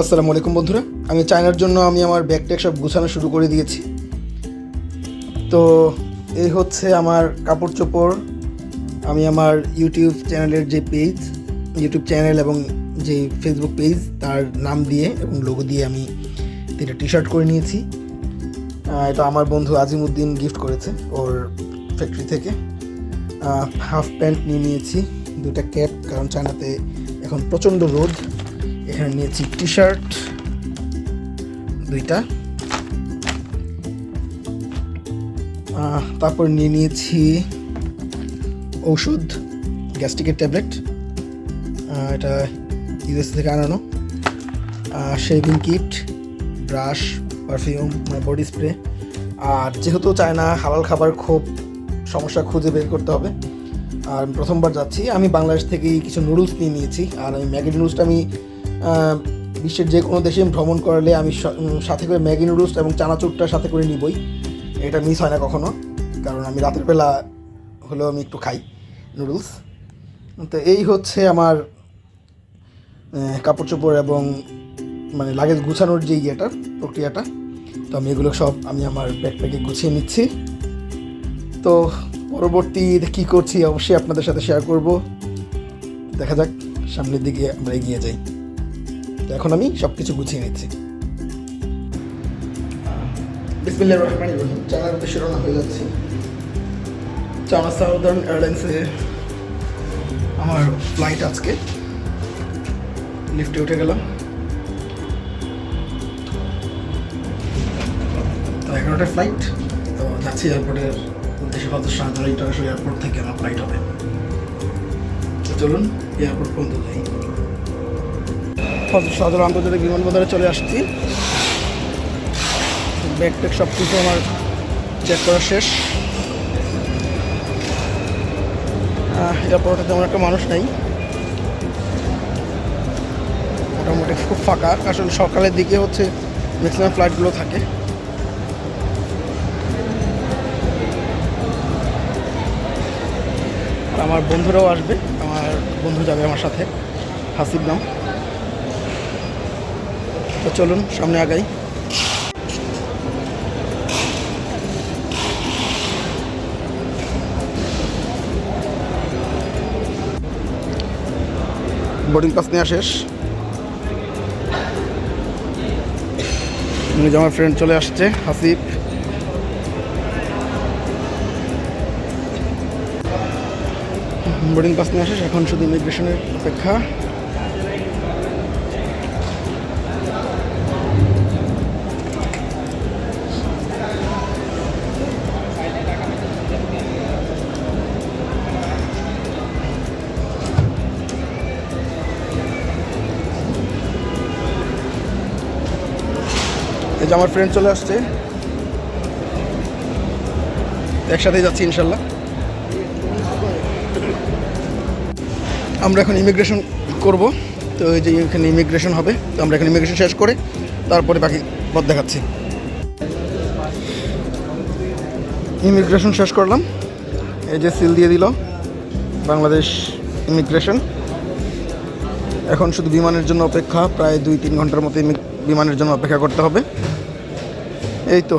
আসসালামু আলাইকুম বন্ধুরা। আমি চায়নার জন্য আমি আমার ব্যাগ ট্যাগ সব গুছানো শুরু করে দিয়েছি। তো এই হচ্ছে আমার কাপড় চোপড়। আমি আমার ইউটিউব চ্যানেলের যে পেজ, ইউটিউব চ্যানেল এবং যে ফেসবুক পেজ, তার নাম দিয়ে এবং লোগো দিয়ে আমি তিনটা টি শার্ট করে নিয়েছি। এটা আমার বন্ধু আজিমুদ্দিন গিফট করেছে ওর ফ্যাক্টরি থেকে। হাফ প্যান্ট নিয়ে নিয়েছি দুটা ক্যাপ কারণ চায়নাতে এখন প্রচণ্ড রোদ। এখানে নিয়েছি টি শার্ট দুইটা তারপর নিয়ে নিয়েছি ঔষধ, গ্যাস্ট্রিকের ট্যাবলেট। এটা ইউএস থেকে আনানো। Shaving kit, brush, perfume body spray. আর যেহেতু চায়না হালাল খাবার খুব সমস্যা খুঁজে বের করতে হবে, আর প্রথমবার যাচ্ছি। আমি বাংলাদেশ থেকেই কিছু নুডলস নিয়ে নিয়েছি। আর আমি ম্যাগি নুডলসটা আমি বিশ্বের যে কোনো দেশে ভ্রমণ করলে আমি সাথে করে ম্যাগি নুডলস এবং চানাচুরটা সাথে করে নিবই। এটা মিস হয় না কখনো, কারণ আমি রাতের বেলা হলেও আমি একটু খাই নুডলস। তো এই হচ্ছে আমার কাপড় চোপড় এবং মানে লাগেজ গুছানোর যে ইয়েটা, প্রক্রিয়াটা। তো আমি এগুলো সব আমি আমার ব্যাকপ্যাকে গুছিয়ে নিচ্ছি। তো পরবর্তী কী করছি অবশ্যই আপনাদের সাথে শেয়ার করব। দেখা যাক, সামনের দিকে আমরা এগিয়ে যাই। এখন আমি সব কিছু গুছিয়ে নিচ্ছি। বিসমিল্লাহ রহমান রহিম। চায়নার উদ্দেশ্যে রওনা হয়ে যাচ্ছি। চায়না সাউদার্ন এয়ারলাইন্সে আমার ফ্লাইট আজকে। লিফটে উঠে গেলাম। তো এগারোটার ফ্লাইট তো যাচ্ছি এয়ারপোর্টের উদ্দেশ্যে হয়তো শাহজালাল ইন্টারন্যাশনাল এয়ারপোর্ট থেকে আমার ফ্লাইট হবে। চলুন এয়ারপোর্ট পর্যন্ত যাই। শাহজালাল আন্তর্জাতিক বিমানবন্দরে চলে আসছি। ব্যাগ ট্যাগ সব কিছু আমার চেক করা শেষ। এয়ারপোর্টে তেমন একটা মানুষ নেই। মোটামুটি খুব ফাঁকা। আসলে সকালের দিকে হচ্ছে ম্যাক্সিমাম ফ্লাইটগুলো থাকে। আমার বন্ধুরাও আসবে। আমার বন্ধু যাবে আমার সাথে। হাসিব নাম। তো চলুন, সামনে আগাই। বোর্ডিং পাস নেওয়া শেষ। আমার ফ্রেন্ড চলে আসছে, হাসিফ। বোর্ডিং পাস নিয়ে শেষ, এখন শুধু ইমিগ্রেশনের অপেক্ষা। যে আমার ফ্রেন্ড চলে আসছে। একসাথেই যাচ্ছি ইনশাল্লাহ। আমরা এখন ইমিগ্রেশন করব। তো এই যে এখানে ইমিগ্রেশন হবে, তো আমরা এখন ইমিগ্রেশন শেষ করে তারপরে বাকি পথ দেখাচ্ছি। ইমিগ্রেশন শেষ করলাম। এই যে সিল দিয়ে দিল বাংলাদেশ ইমিগ্রেশন এখন শুধু বিমানের জন্য অপেক্ষা, প্রায় দুই তিন ঘণ্টার মতো বিমানের জন্য অপেক্ষা করতে হবে। এই তো।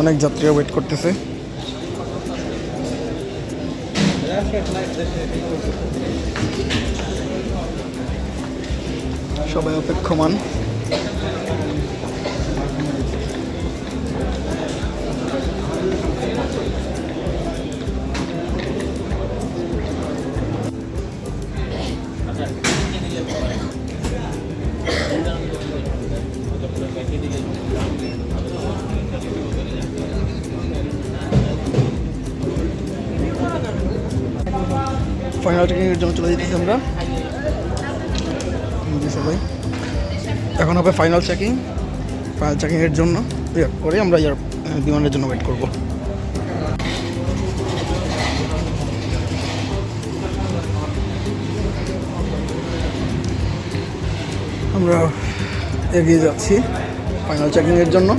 অনেক যাত্রীরা ওয়েট করতেছে। সবাই অপেক্ষমান। চেকিংয়ের জন্য চলে যেতেছি আমরা। সবাই। এখন হবে ফাইনাল চেকিং ফাইনাল চেকিংয়ের জন্য। করে আমরা ইয়ার বিমানের জন্য ওয়েট করব। আমরা এগিয়ে যাচ্ছি ফাইনাল চেকিংয়ের জন্য।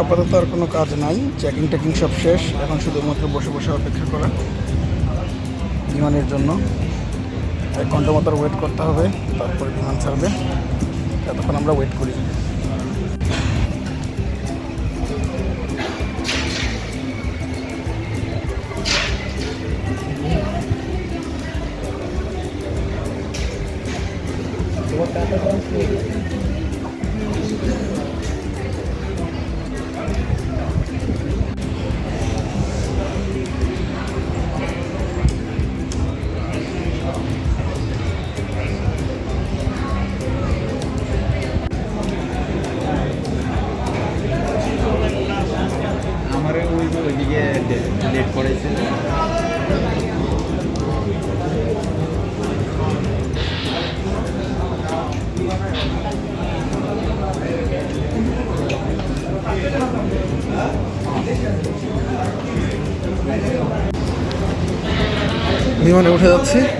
আপাতত আর কোনো কাজ নাই। চেকিং টেকিং সব শেষ। এখন শুধুমাত্র বসে বসে অপেক্ষা করা বিমানের জন্য। এক ঘণ্টা মতো ওয়েট করতে হবে, তারপরে বিমান ছাড়বে। এতক্ষণ আমরা ওয়েট করি। উঠে যাচ্ছি।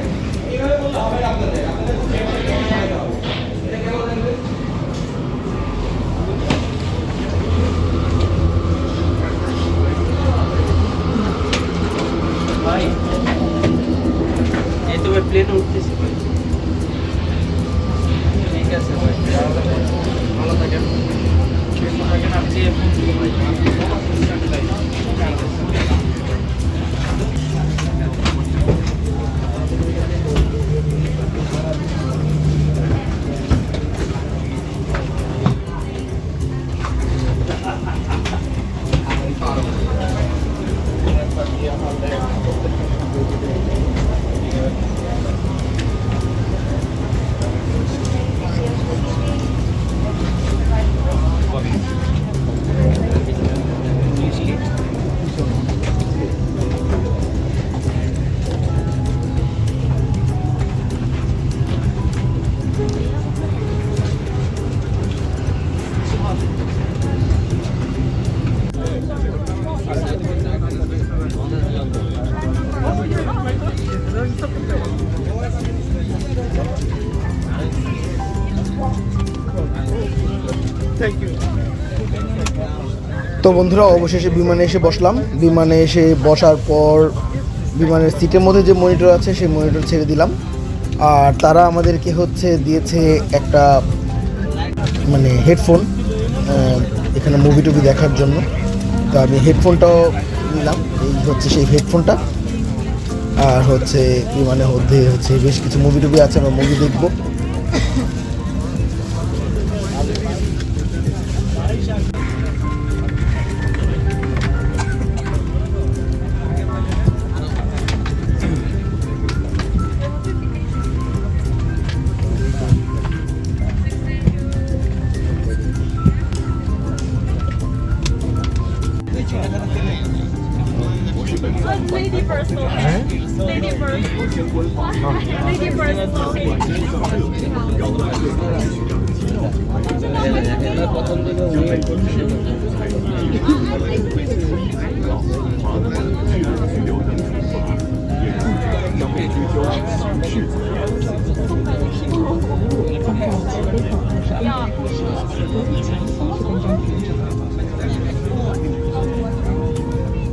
তো বন্ধুরা, অবশেষে বিমানে এসে বসলাম। বিমানে এসে বসার পর বিমানের সিটের মধ্যে যে মনিটর আছে, সেই মনিটর ছেড়ে দিলাম। আর তারা আমাদেরকে হচ্ছে দিয়েছে একটা মানে হেডফোন এখানে মুভি টুভি দেখার জন্য। তো আমি হেডফোনটাও নিলাম। এই হচ্ছে সেই হেডফোনটা আর হচ্ছে মানে মধ্যে হচ্ছে বেশ কিছু মুভি টুবি আছে আমরা মুভি দেখব।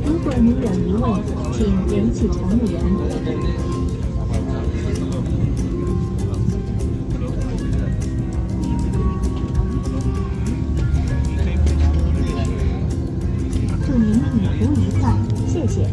如果你有疑问。请联系乘务员。祝您旅途愉快，谢谢。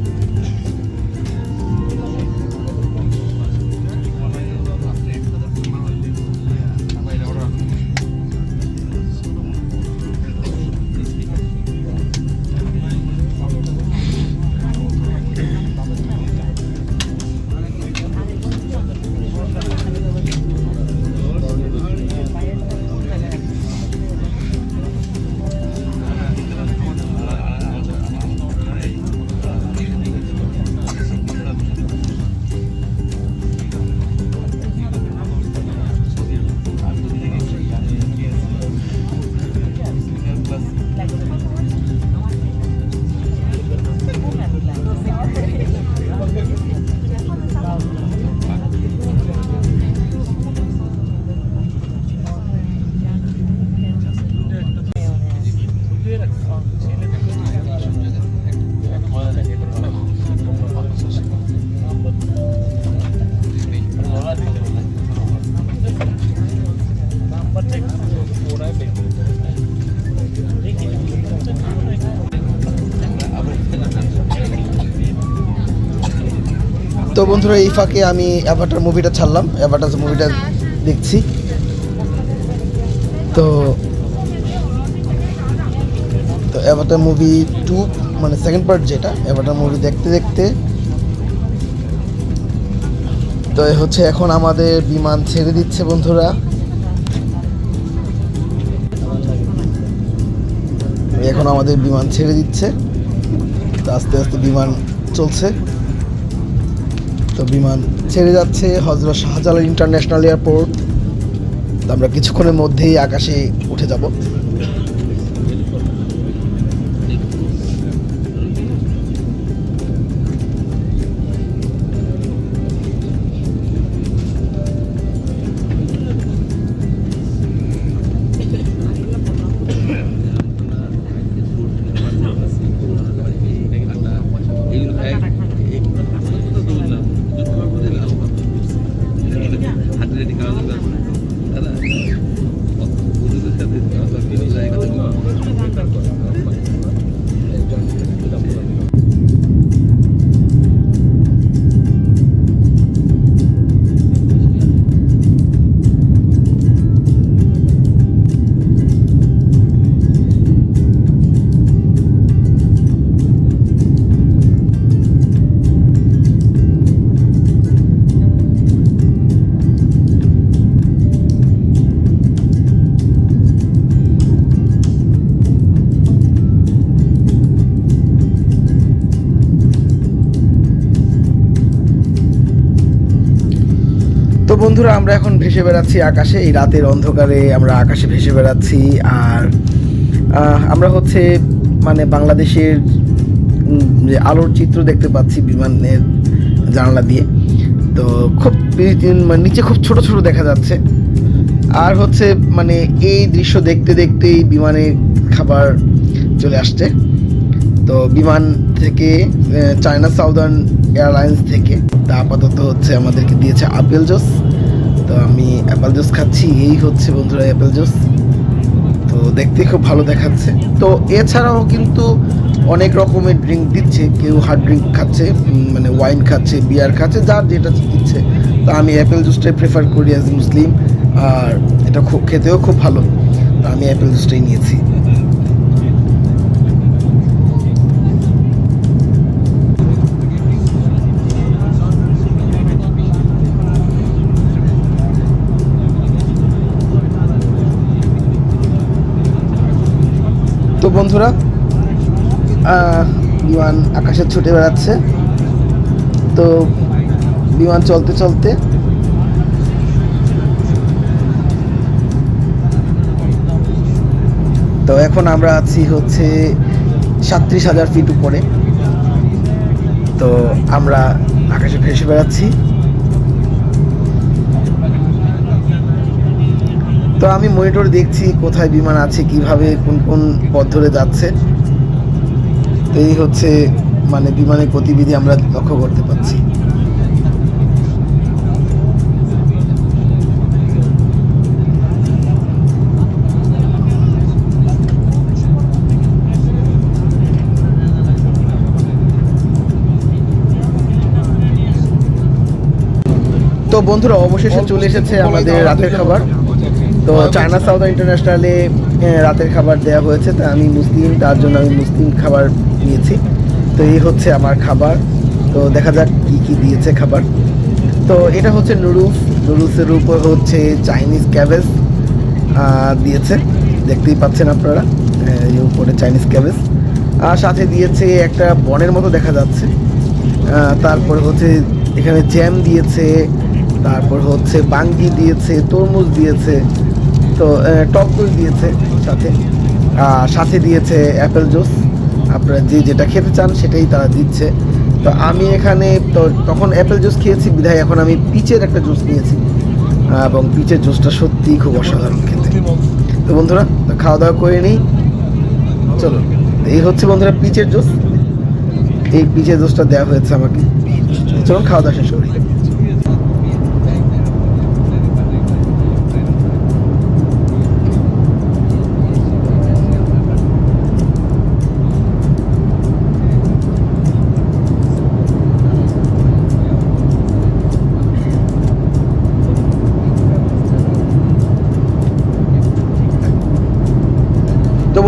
তো বন্ধুরা, এই ফাঁকে আমি অ্যাভাটার মুভিটা ছাড়লাম। অ্যাভাটার মুভিটা দেখছি। তো তো অ্যাভাটার মুভি টু মানে সেকেন্ড পার্ট যেটা অ্যাভাটার মুভি দেখতে দেখতে, তো হচ্ছে এখন আমাদের বিমান ছেড়ে দিচ্ছে বন্ধুরা। এখন আমাদের বিমান ছেড়ে দিচ্ছে। আস্তে আস্তে বিমান চলছে। তো বিমান ছেড়ে যাচ্ছে হজরত শাহজালাল ইন্টারন্যাশনাল এয়ারপোর্ট। আমরা কিছুক্ষণের মধ্যেই আকাশে উঠে যাব। বন্ধুরা, আমরা এখন ভেসে বেড়াচ্ছি আকাশে। এই রাতের অন্ধকারে আমরা আকাশে ভেসে বেড়াচ্ছি। আর আমরা হচ্ছে মানে বাংলাদেশের যে আলোর চিত্র দেখতে পাচ্ছি বিমানের জানলা দিয়ে। তো খুব মানে নিচে খুব ছোট ছোট দেখা যাচ্ছে। আর হচ্ছে মানে এই দৃশ্য দেখতে দেখতেই বিমানে খাবার চলে আসছে। তো বিমান থেকে চায়না সাউদার্ন এয়ারলাইন্স থেকে তা আপাতত হচ্ছে আমাদেরকে দিয়েছে আপেল জুস। তো আমি অ্যাপেল জুস খাচ্ছি, এই হচ্ছে বন্ধুরা অ্যাপেল জুস তো দেখতে খুব ভালো দেখাচ্ছে। তো এছাড়াও কিন্তু অনেক রকমের ড্রিঙ্ক দিচ্ছে, কেউ হার্ড ড্রিঙ্ক খাচ্ছে মানে ওয়াইন খাচ্ছে বিয়ার খাচ্ছে, যার যেটা দিচ্ছে তো আমি অ্যাপেল জুসটাই প্রেফার করি অ্যাজ মুসলিম আর এটা খুব খেতেও খুব ভালো। তো আমি অ্যাপেল জুসটাই নিয়েছি। বন্ধুরা বিমান আকাশে ছুটে বেড়াচ্ছে। তো বিমান চলতে চলতে তো এখন আমরা আছি হচ্ছে সাত্রিশ হাজার ফিট উপরে। তো আমরা আকাশে ভেসে বেড়াচ্ছি। তো আমি মনিটর দেখছি কোথায় বিমান আছে, কীভাবে, কোন কোন পথ ধরে যাচ্ছে। এই হচ্ছে মানে বিমানের গতিবিধি আমরা লক্ষ্য করতে পারছি। তো বন্ধুরা, অবশেষে চলে এসেছে আমাদের রাতের খাবার। তো চায়না সাউথ ইন্টারন্যাশনালে রাতের খাবার দেওয়া হয়েছে তা আমি মুসলিম তার জন্য আমি মুসলিম খাবার নিয়েছি। তো এই হচ্ছে আমার খাবার। তো দেখা যাক কি কি দিয়েছে খাবার। তো এটা হচ্ছে নুডলস। নুডলসের উপর হচ্ছে চাইনিজ ক্যাবেজ দিয়েছে। দেখতেই পাচ্ছেন আপনারা এই উপরে চাইনিজ ক্যাবেজ। আর সাথে দিয়েছে একটা বনের মতো দেখা যাচ্ছে। তারপরে হচ্ছে এখানে জ্যাম দিয়েছে তারপর হচ্ছে বাঙ্গি দিয়েছে তরমুজ দিয়েছে। তো টক দই দিয়েছে সাথে। সাথে দিয়েছে অ্যাপেল জুস। আপনারা যে যেটা খেতে চান সেটাই তারা দিচ্ছে। তো আমি এখানে তো তখন অ্যাপেল জুস খেয়েছি, বিধায় এখন আমি পিচের একটা জুস নিয়েছি। এবং পিচের জুসটা সত্যিই খুব অসাধারণ খেতে। তো বন্ধুরা খাওয়া দাওয়া করে নিই। চলো, এই হচ্ছে বন্ধুরা পিচের জুস। এই পিচের জুসটা দেওয়া হয়েছে আমাকে। চলুন খাওয়া দাওয়া শেষ করি।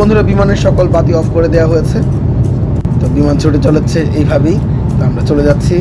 বন্ধুরা, বিমানের সকল বাতি অফ করে দেওয়া হয়েছে। তো বিমান ছুটে চলেছে এইভাবেই। তো আমরা চলে যাচ্ছি।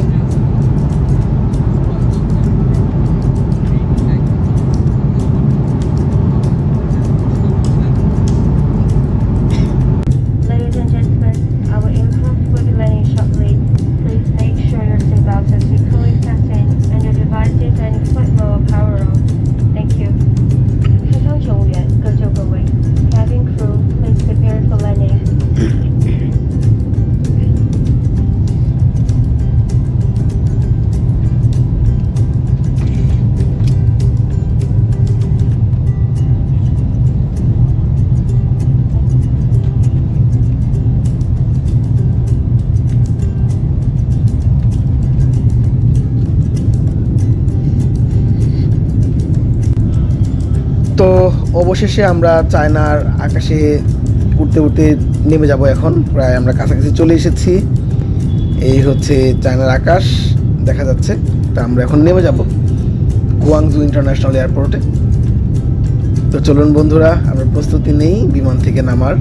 অবশেষে আমরা চায়নার আকাশে উঠতে উঠতে নেমে যাব এখন। প্রায় আমরা কাছাকাছি চলে এসেছি। এই হচ্ছে চায়নার আকাশ, দেখা যাচ্ছে। তা আমরা এখন নেমে যাব গুয়াংজু ইন্টারন্যাশনাল এয়ারপোর্টে। তো চলুন বন্ধুরা, আমরা প্রস্তুতি নেই বিমান থেকে নামার।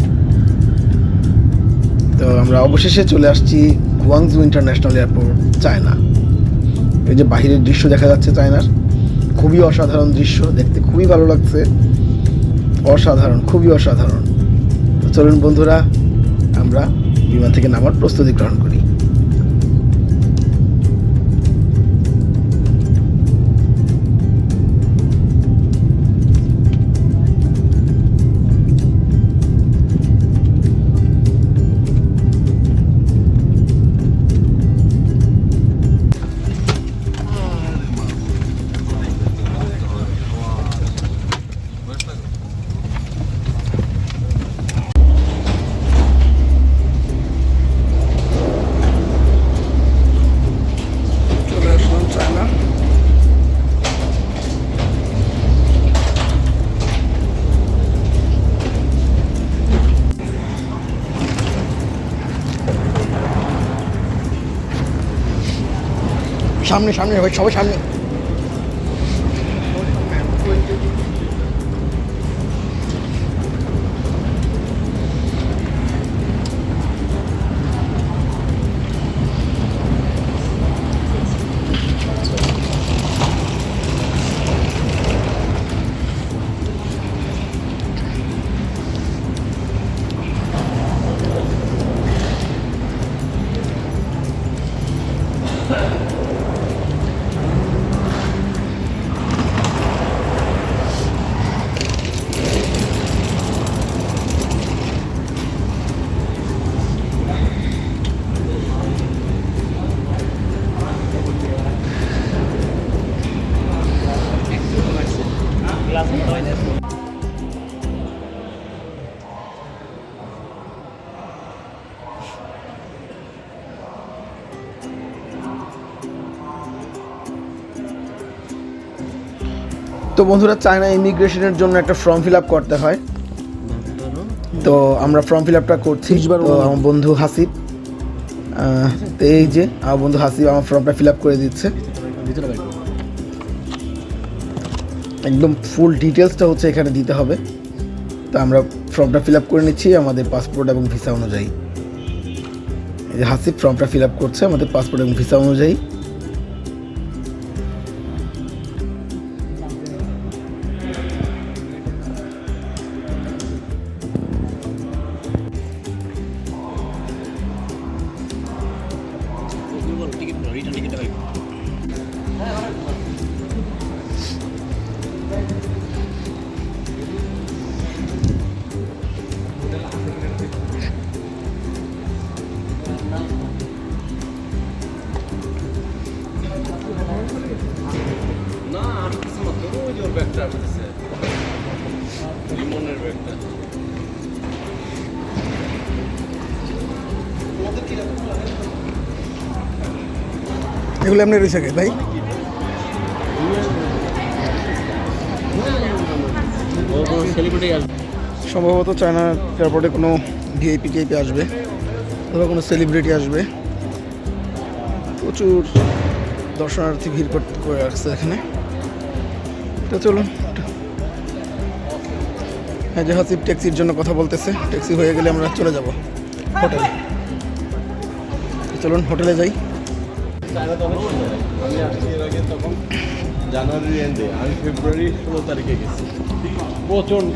তো আমরা অবশেষে চলে আসছি গুয়াংজু ইন্টারন্যাশনাল এয়ারপোর্ট, চায়না। এই যে বাহিরের দৃশ্য দেখা যাচ্ছে চায়নার, খুবই অসাধারণ দৃশ্য, দেখতে খুবই ভালো লাগছে। অসাধারণ খুবই অসাধারণ। চলুন বন্ধুরা আমরা বিমান থেকে নামার প্রস্তুতি গ্রহণ করি। সামনে সামনে ভাই সবাই সামনে বন্ধুরা চায়না ইমিগ্রেশনের জন্য একটা ফর্ম ফিল আপ করতে হয়। তো আমরা ফর্ম ফিল আপটা করছি। তো আমার বন্ধু হাসিব। তো এই যে আমার বন্ধু হাসিব আমার ফর্মটা ফিল আপ করে দিচ্ছে। একদম ফুল ডিটেলসটা হচ্ছে এখানে দিতে হবে। তো আমরা ফর্মটা ফিল আপ করে নিচ্ছি আমাদের পাসপোর্ট এবং ভিসা অনুযায়ী। এই যে হাসিব ফর্মটা ফিল আপ করছে আমাদের পাসপোর্ট এবং ভিসা অনুযায়ী। এমনি রয়েছে ভাই? সম্ভবত চায়না এয়ারপোর্টে কোনো ভিআইপি টিআইপি আসবে অথবা কোনো সেলিব্রিটি আসবে। প্রচুর দর্শনার্থী ভিড় করতে করে রাখছে এখানে। তো চলুন হ্যাঁ যে হাসিব ট্যাক্সির জন্য কথা বলতেছে, ট্যাক্সি হয়ে গেলে আমরা চলে যাব হোটেলে। চলুন, হোটেলে যাই। আমি ফেব্রুয়ারি প্রচণ্ড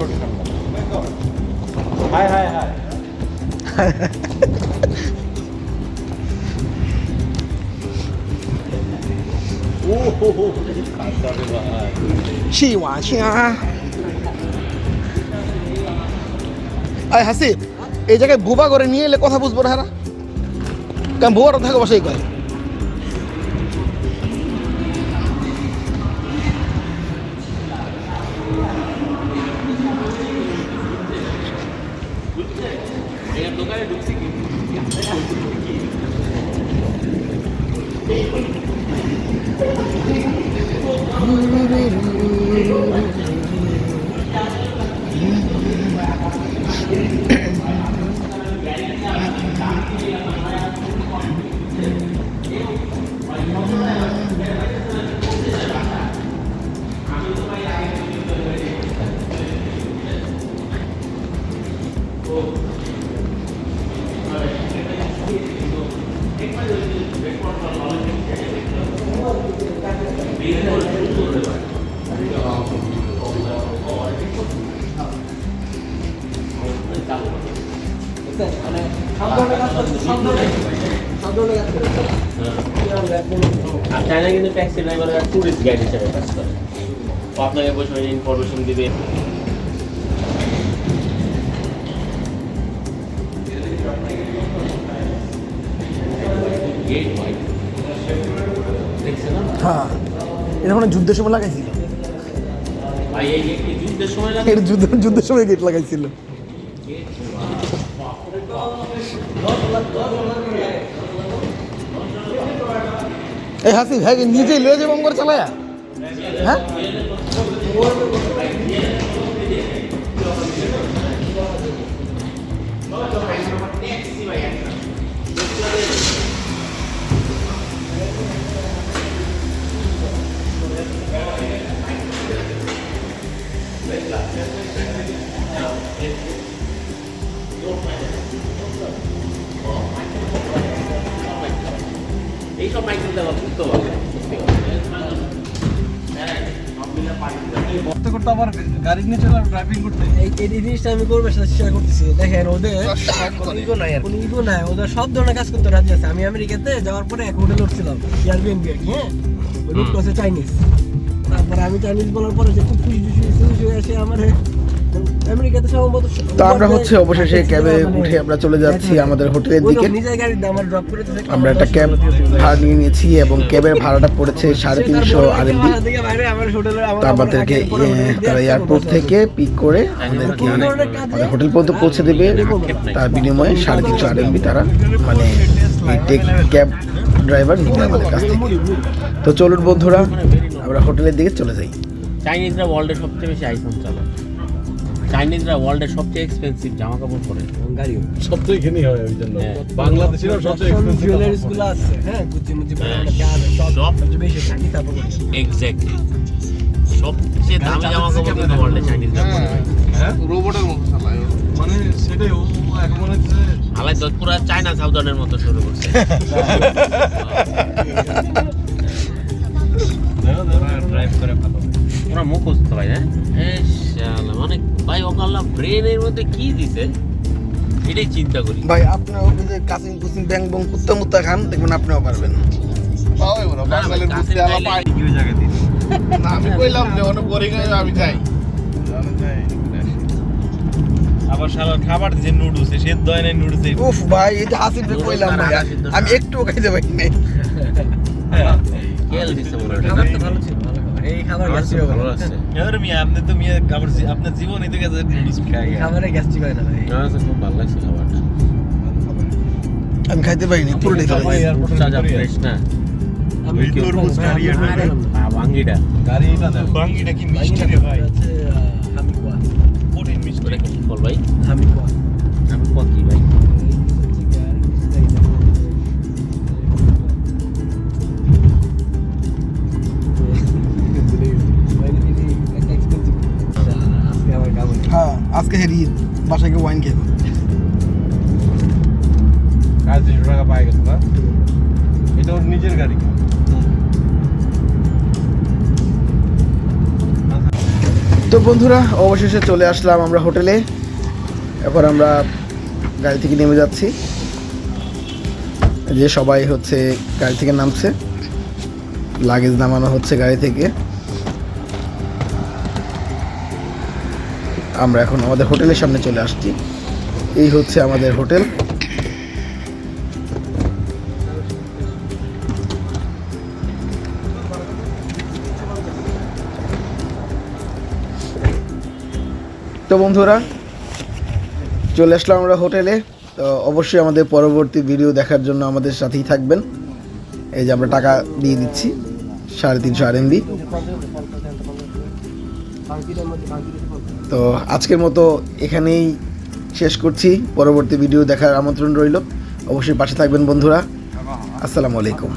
এই জায়গায় বুবা করে নিয়ে এলে কথা বুঝব না হ্যাঁ কারণ বুবার অর্ধেক বসেই কয়। 색깔 녹색이 루루루루 আর চায়না কিন্তু ট্যাক্সি ড্রাইভাররা ট্যুরিস্ট গাইড হিসেবে কাজ করে। আপনাকে বসে ইনফরমেশন দিবে। গেট হ্যাঁ। এটা মানে যুদ্ধের সময় লাগাইছিল? এটা যুদ্ধ যুদ্ধের সময় গেট লাগাইছিল। এই হাসি ভাই নিজে লয়ে যাব করে চালায়া। হ্যাঁ? ড্রাইভিং করতে? এই এই জিনিসটা আমি করবার সাথে শেয়ার করতেছি। দেখেন ওদের কোনো ইগো নাই কোনো ইগো নাই। ওদের সব ধরনের কাজ করতে রাজি আছে। আমি আমেরিকাতে যাওয়ার পরে এক হোটেল উঠছিলাম এয়ারবিএনবি আর কি হ্যাঁ? ওই লোকটা চাইনিজ তারপরে আমি চাইনিজ বলার পরে যে খুব খুশি খুশি খুশি হয়ে এসে আমার তো আমরা হচ্ছে অবশেষে ক্যাবে উঠে আমরা চলে যাচ্ছি আমাদের হোটেলের দিকে। আমার ড্রপ করে দিয়েছে। আমরা একটা ক্যাব ভাড়া নিয়ে নিয়েছি এবং ক্যাবের ভাড়াটা পড়েছে সাড়ে তিনশো আরএমবি। তো আমাদেরকে তারা এয়ারপোর্ট থেকে পিক করে আমাদেরকে আমাদের হোটেল পর্যন্ত পৌঁছে দেবে। তার বিনিময়ে সাড়ে তিনশো আরএমবি তারা মানে এই টেক ক্যাব ড্রাইভার নিবে আমাদের কাছ থেকে। তো চলুন বন্ধুরা আমরা হোটেলের দিকে চলে যাই। চাইনিজরা ওয়ার্ল্ডের সবচেয়ে বেশি আইফোন চালায়। চাইনিজরা ওয়ার্ল্ডের সবচেয়ে এক্সপেন্সিভ জামা কাপড় পরে। গাড়িও সব তো এখানেই হয় ওই জন্য। হ্যাঁ। সবচেয়ে expensive জুয়েলারিসগুলো আছে হ্যাঁ গুচি মুচি হ্যাঁ, সব সব। সবচেয়ে বেশি থাকি তারপর এক্স্যাক্টলি সবচেয়ে দামি জামা কাপড় কিন্তু ওয়ার্ল্ডে চাইনিজরা পরে। ভাই মানে সেটাই ও এখন মনে হচ্ছে আলাই তো পুরা চায়না সাউদার্নের মতো শুরু করছে। ড্রাইভ করে ভালো। মুখস্থ ভাই হ্যাঁ? মানে ভাই ওকাল্লা ব্রেনের মধ্যে কি দিছে? এটাই চিন্তা করি। ভাই আপনার ওই যে কাসিম কুসিম ব্যাং বং কুত্তা মুত্তা খান দেখবেন আপনিও পারবেন। আমি কইলাম যে অনেক বোরিং আমি যাই আবার খাবার যে নুডলস সেদ্ধ হয় না নুডলস উফ ভাই এই যে হাসিব কইলাম ভাই আমি একটুও খাইতে পারি নাই। কেল দিছে মনে হয় ভালো ছিল। খাবার। এই খাবার গ্যাস্ট্রিক ভালো না। আছে। এবারে মিয়া আপনি তো মিয়া খাবার আপনার জীবনই তো গেছে নুডলস খাই খাবারে গ্যাস্ট্রিক হয় না ভাই। কাছে খুব ভালো লাগছে খাবারটা। আমি খাইতে পারিনি পুরোটাই দিয়েছি। ফুডটা ফ্রেশ না। আমি তরমুজ ভাই, গাড়ি আমি না। বাঙ্গিটা কি মিষ্টি রে ভাই? কঠিন মিষ্টি? ফল ভাই? বাসায় গিয়ে ওয়াইন খেয়ে কাজ দুশো টাকা পাই গেছে না এটা ওর নিজের গাড়ি। তো বন্ধুরা অবশেষে চলে আসলাম আমরা হোটেলে। এখন আমরা গাড়ি থেকে নেমে যাচ্ছি। যে সবাই হচ্ছে গাড়ি থেকে নামছে। লাগেজ নামানো হচ্ছে গাড়ি থেকে। আমরা এখন আমাদের হোটেলের সামনে চলে আসছি। এই হচ্ছে আমাদের হোটেল। তো বন্ধুরা, চলে আসলাম আমরা হোটেলে। তো অবশ্যই আমাদের পরবর্তী ভিডিও দেখার জন্য আমাদের সাথেই থাকবেন। এই যে আমরা টাকা দিয়ে দিচ্ছি, সাড়ে তিনশো আর এমবি তো আজকের মতো এখানেই শেষ করছি। পরবর্তী ভিডিও দেখার আমন্ত্রণ রইল। অবশ্যই পাশে থাকবেন বন্ধুরা। আসসালামু আলাইকুম।